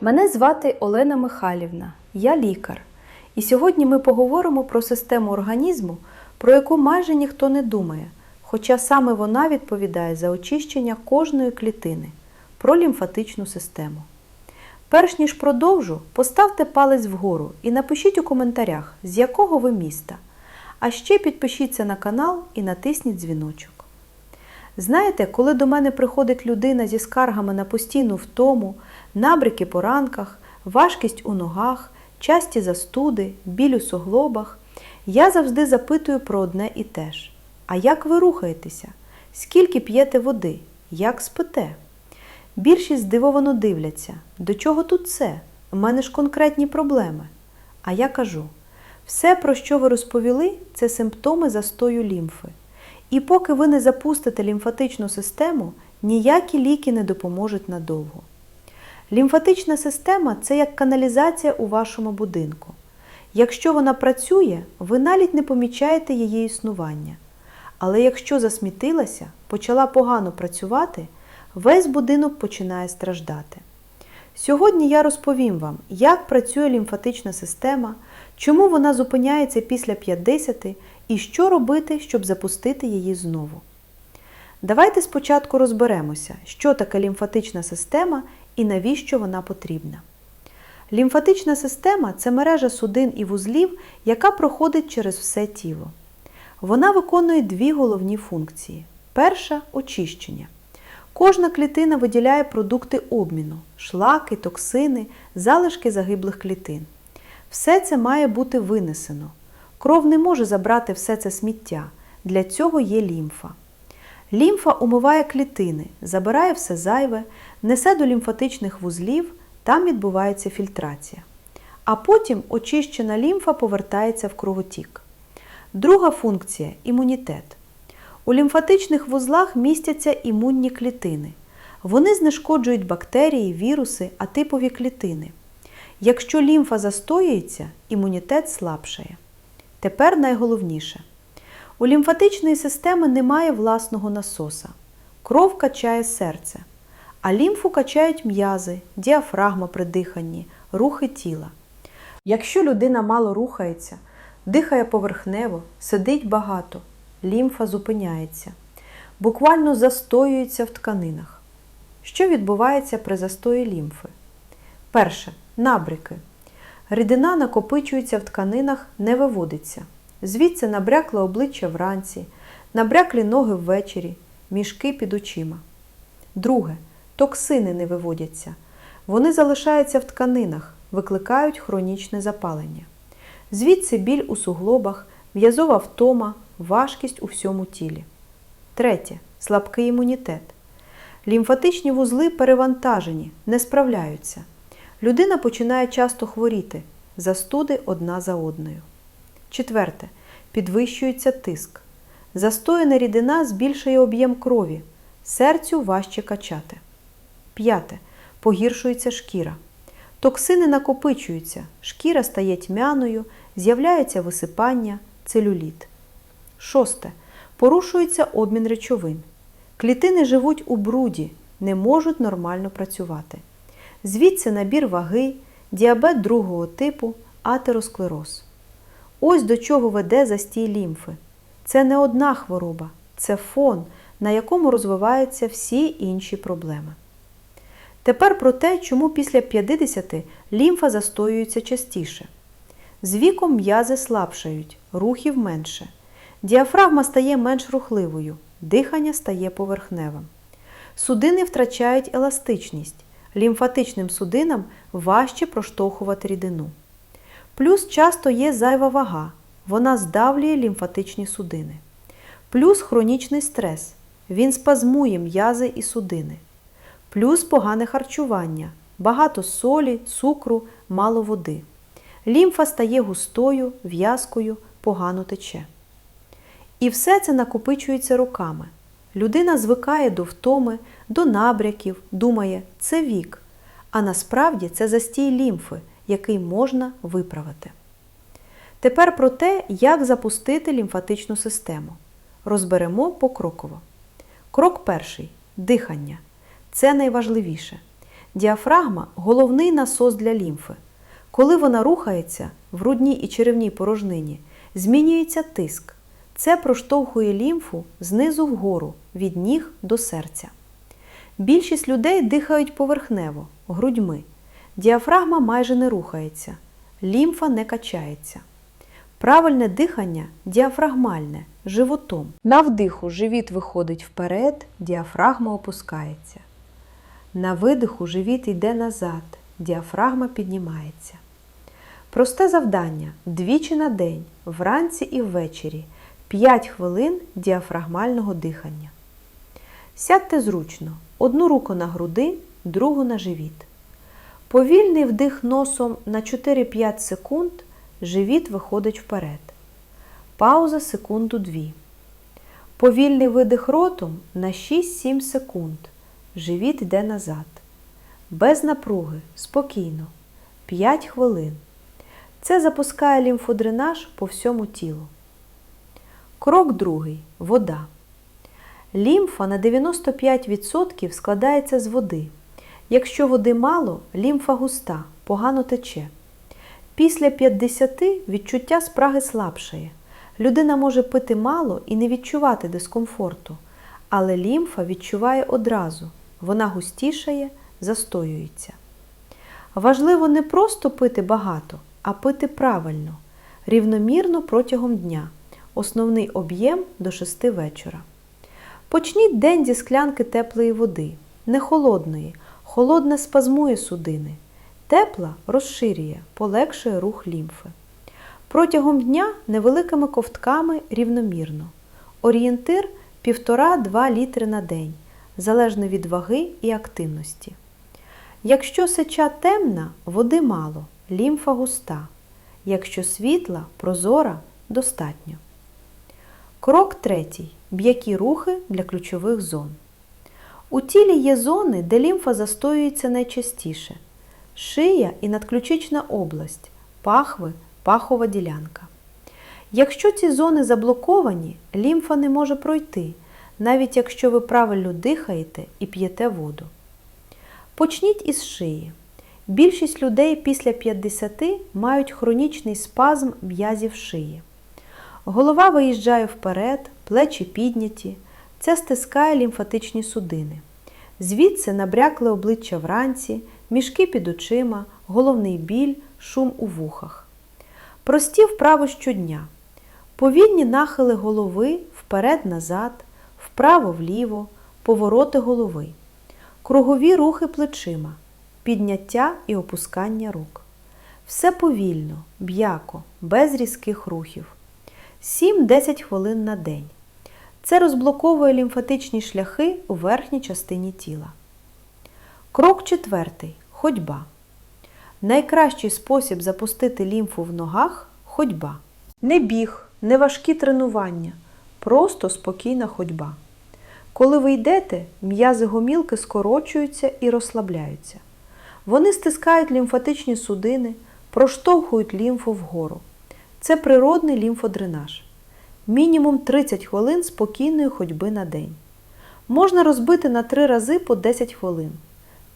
Мене звати Олена Михайлівна, я лікар. І сьогодні ми поговоримо про систему організму, про яку майже ніхто не думає, хоча саме вона відповідає за очищення кожної клітини, про лімфатичну систему. Перш ніж продовжу, поставте палець вгору і напишіть у коментарях, з якого ви міста. А ще підпишіться на канал і натисніть дзвіночок. Знаєте, коли до мене приходить людина зі скаргами на постійну втому, набряки по ранках, важкість у ногах, часті застуди, біль у суглобах, я завжди запитую про одне і те ж. А як ви рухаєтеся? Скільки п'єте води? Як спите? Більшість здивовано дивляться, до чого тут це? У мене ж конкретні проблеми. А я кажу: все, про що ви розповіли, це симптоми застою лімфи. І поки ви не запустите лімфатичну систему, ніякі ліки не допоможуть надовго. Лімфатична система це як каналізація у вашому будинку. Якщо вона працює, ви навіть не помічаєте її існування. Але якщо засмітилася, почала погано працювати, весь будинок починає страждати. Сьогодні я розповім вам, як працює лімфатична система, чому вона зупиняється після 50 і що робити, щоб запустити її знову. Давайте спочатку розберемося, що таке лімфатична система і навіщо вона потрібна. Лімфатична система це мережа судин і вузлів, яка проходить через все тіло. Вона виконує дві головні функції. Перша очищення. Кожна клітина виділяє продукти обміну, шлаки, токсини, залишки загиблих клітин. Все це має бути винесено. Кров не може забрати все це сміття. Для цього є лімфа. Лімфа умиває клітини, забирає все зайве, несе до лімфатичних вузлів, там відбувається фільтрація. А потім очищена лімфа повертається в кровотік. Друга функція імунітет. У лімфатичних вузлах містяться імунні клітини. Вони знешкоджують бактерії, віруси, атипові клітини. Якщо лімфа застоюється, імунітет слабшає. Тепер найголовніше. У лімфатичної системи немає власного насоса. Кров качає серце, а лімфу качають м'язи, діафрагма при диханні, рухи тіла. Якщо людина мало рухається, дихає поверхнево, сидить багато, лімфа зупиняється, буквально застоюється в тканинах. Що відбувається при застої лімфи? Перше набряки. Рідина накопичується в тканинах, не виводиться. Звідси набрякле обличчя вранці, набряклі ноги ввечері, мішки під очима. Друге. Токсини не виводяться. Вони залишаються в тканинах, викликають хронічне запалення. Звідси біль у суглобах, м'язова втома, важкість у всьому тілі. Третє. Слабкий імунітет. Лімфатичні вузли перевантажені, не справляються. Людина починає часто хворіти, застуди одна за одною. Четверте. Підвищується тиск. Застояна рідина збільшує об'єм крові, серцю важче качати. П'яте. Погіршується шкіра. Токсини накопичуються, шкіра стає тьмяною, з'являється висипання, целюліт. Шосте. Порушується обмін речовин. Клітини живуть у бруді, не можуть нормально працювати. Звідси набір ваги, діабет другого типу, атеросклероз. Ось до чого веде застій лімфи. Це не одна хвороба, це фон, на якому розвиваються всі інші проблеми. Тепер про те, чому після 50 лімфа застоюється частіше. З віком м'язи слабшають, рухів менше. Діафрагма стає менш рухливою, дихання стає поверхневим. Судини втрачають еластичність. Лімфатичним судинам важче проштовхувати рідину. Плюс часто є зайва вага, вона здавлює лімфатичні судини. Плюс хронічний стрес. Він спазмує м'язи і судини. Плюс погане харчування, багато солі, цукру, мало води. Лімфа стає густою, в'язкою, погано тече. І все це накопичується роками. Людина звикає до втоми, до набряків, думає, це вік. А насправді це застій лімфи, який можна виправити. Тепер про те, як запустити лімфатичну систему. Розберемо покроково. Крок перший дихання. Це найважливіше. Діафрагма головний насос для лімфи. Коли вона рухається в грудній і черевній порожнині, змінюється тиск. Це проштовхує лімфу знизу вгору, від ніг до серця. Більшість людей дихають поверхнево, грудьми. Діафрагма майже не рухається, лімфа не качається. Правильне дихання діафрагмальне, животом. На вдиху живіт виходить вперед, діафрагма опускається. На видиху живіт йде назад, діафрагма піднімається. Просте завдання двічі на день, вранці і ввечері, 5 хвилин діафрагмального дихання. Сядьте зручно, одну руку на груди, другу на живіт. Повільний вдих носом на 4-5 секунд, живіт виходить вперед. Пауза секунду 2. Повільний видих ротом на 6-7 секунд. Живіт йде назад. Без напруги, спокійно. 5 хвилин. Це запускає лімфодренаж по всьому тілу. Крок другий. Вода. Лімфа на 95% складається з води. Якщо води мало, лімфа густа, погано тече. Після 50 відчуття спраги слабшає. Людина може пити мало і не відчувати дискомфорту, але лімфа відчуває одразу, вона густішає, застоюється. Важливо не просто пити багато, а пити правильно, рівномірно протягом дня. Основний об'єм до 6 вечора. Почніть день зі склянки теплої води, не холодної, холодна спазмує судини. Тепла розширює, полегшує рух лімфи. Протягом дня невеликими ковтками рівномірно. Орієнтир 1,5-2 літри на день, залежно від ваги і активності. Якщо сеча темна, води мало, лімфа густа. Якщо світла, прозора достатньо. Крок третій. М'які рухи для ключових зон. У тілі є зони, де лімфа застоюється найчастіше. Шия і надключична область, пахви, пахова ділянка. Якщо ці зони заблоковані, лімфа не може пройти, навіть якщо ви правильно дихаєте і п'єте воду. Почніть із шиї. Більшість людей після 50 мають хронічний спазм м'язів шиї. Голова виїжджає вперед, плечі підняті. Це стискає лімфатичні судини. Звідси набрякле обличчя вранці, мішки під очима, головний біль, шум у вухах. Прості вправи щодня. Повільні нахили голови вперед-назад, вправо-вліво, повороти голови. Кругові рухи плечима, підняття і опускання рук. Все повільно, м'яко, без різких рухів. 7-10 хвилин на день. Це розблоковує лімфатичні шляхи у верхній частині тіла. Крок четвертий. Ходьба. Найкращий спосіб запустити лімфу в ногах ходьба. Не біг, не важкі тренування, просто спокійна ходьба. Коли ви йдете, м'язи гомілки скорочуються і розслабляються. Вони стискають лімфатичні судини, проштовхують лімфу вгору. Це природний лімфодренаж. Мінімум 30 хвилин спокійної ходьби на день. Можна розбити на 3 рази по 10 хвилин.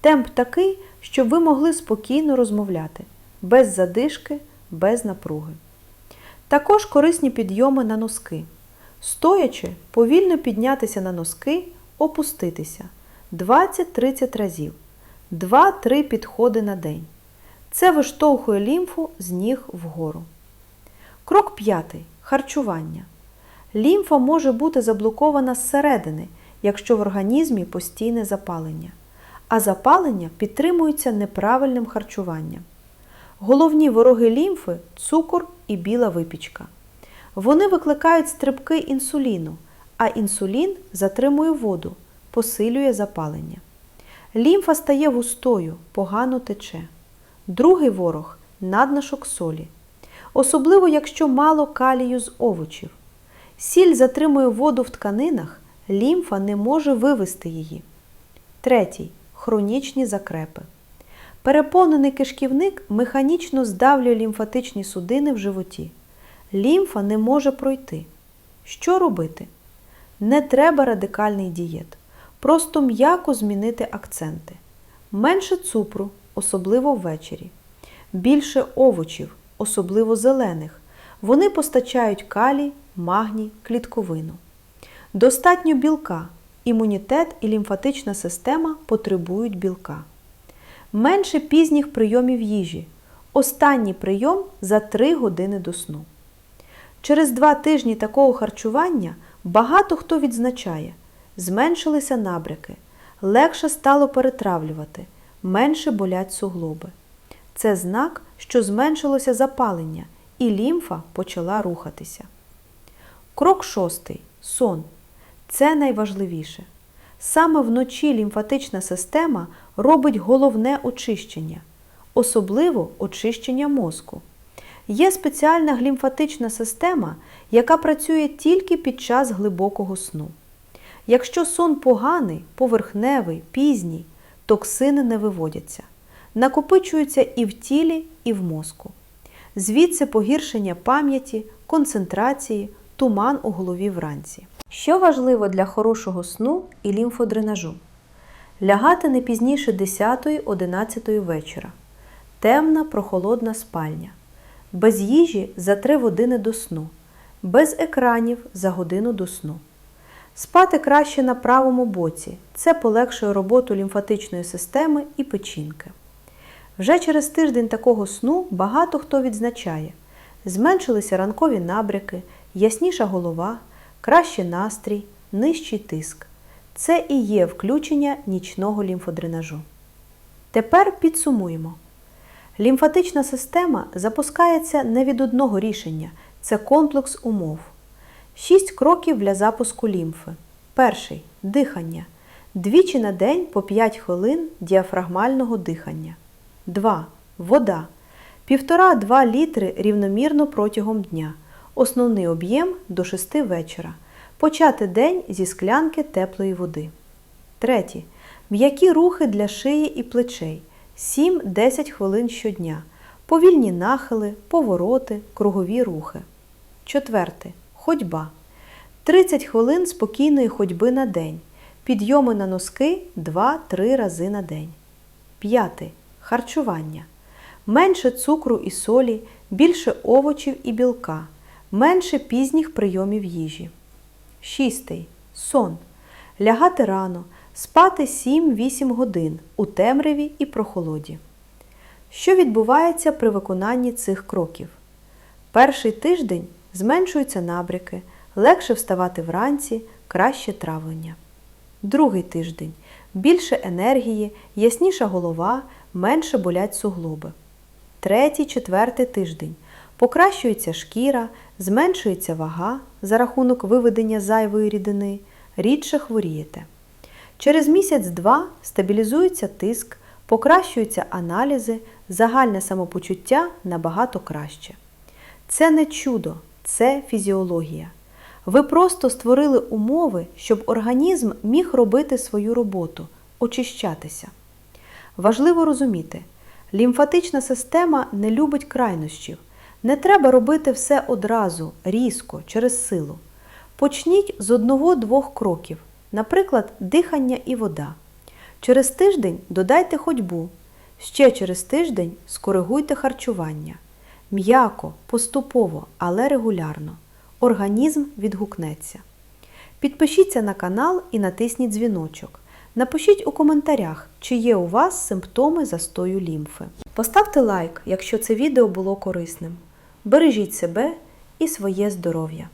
Темп такий, щоб ви могли спокійно розмовляти, без задишки, без напруги. Також корисні підйоми на носки. Стоячи, повільно піднятися на носки, опуститися 20-30 разів, 2-3 підходи на день. Це виштовхує лімфу з ніг вгору. Крок п'ятий. Харчування. Лімфа може бути заблокована зсередини, якщо в організмі постійне запалення. А запалення підтримується неправильним харчуванням. Головні вороги лімфи цукор і біла випічка. Вони викликають стрибки інсуліну, а інсулін затримує воду, посилює запалення. Лімфа стає густою, погано тече. Другий ворог наднашок солі. Особливо, якщо мало калію з овочів. Сіль затримує воду в тканинах, лімфа не може вивести її. Третій хронічні закрепи. Переповнений кишківник механічно здавлює лімфатичні судини в животі. Лімфа не може пройти. Що робити? Не треба радикальний дієт. Просто м'яко змінити акценти. менше цукру, особливо ввечері, більше овочів, особливо зелених. Вони постачають калій, магній, клітковину. Достатньо білка. Імунітет і лімфатична система потребують білка. Менше пізніх прийомів їжі. Останній прийом за 3 години до сну. Через два тижні такого харчування багато хто відзначає, зменшилися набряки, легше стало перетравлювати, менше болять суглоби. Це знак, що зменшилося запалення і лімфа почала рухатися. Крок шостий сон. Це найважливіше. Саме вночі лімфатична система робить головне очищення, особливо очищення мозку. Є спеціальна глімфатична система, яка працює тільки під час глибокого сну. Якщо сон поганий, поверхневий, пізній, токсини не виводяться, накопичуються і в тілі, і в мозку. Звідси погіршення пам'яті, концентрації, туман у голові вранці. Що важливо для хорошого сну і лімфодренажу? Лягати не пізніше 10-11 вечора. Темна прохолодна спальня. Без їжі за 3 години до сну. Без екранів за годину до сну. Спати краще на правому боці. Це полегшує роботу лімфатичної системи і печінки. Вже через тиждень такого сну багато хто відзначає: зменшилися ранкові набряки, ясніша голова, кращий настрій, нижчий тиск. Це і є включення нічного лімфодренажу. Тепер підсумуємо. Лімфатична система запускається не від одного рішення, це комплекс умов. Шість кроків для запуску лімфи. Перший дихання. Двічі на день по 5 хвилин діафрагмального дихання. 2. Вода. 1,5-2 літри рівномірно протягом дня. Основний об'єм до 6 вечора. Почати день зі склянки теплої води. Третє. М'які рухи для шиї і плечей. 7-10 хвилин щодня. Повільні нахили, повороти, кругові рухи. Четверте. Ходьба. 30 хвилин спокійної ходьби на день. Підйоми на носки 2-3 рази на день. П'яте. Харчування. Менше цукру і солі, більше овочів і білка, менше пізніх прийомів їжі. Шістий. Сон. Лягати рано, спати 7-8 годин у темряві і прохолоді. Що відбувається при виконанні цих кроків? Перший тиждень зменшуються набряки, легше вставати вранці, краще травлення. Другий тиждень більше енергії, ясніша голова, менше болять суглоби. Третій, четвертий тиждень покращується шкіра, зменшується вага за рахунок виведення зайвої рідини, рідше хворієте. Через місяць-два стабілізується тиск, покращуються аналізи, загальне самопочуття набагато краще. Це не чудо, це фізіологія. Ви просто створили умови, щоб організм міг робити свою роботу, очищатися. Важливо розуміти, лімфатична система не любить крайнощів. Не треба робити все одразу, різко, через силу. Почніть з одного-двох кроків, наприклад, дихання і вода. Через тиждень додайте ходьбу. Ще через тиждень скоригуйте харчування. М'яко, поступово, але регулярно. Організм відгукнеться. Підпишіться на канал і натисніть дзвіночок. Напишіть у коментарях, чи є у вас симптоми застою лімфи. Поставте лайк, якщо це відео було корисним. Бережіть себе і своє здоров'я.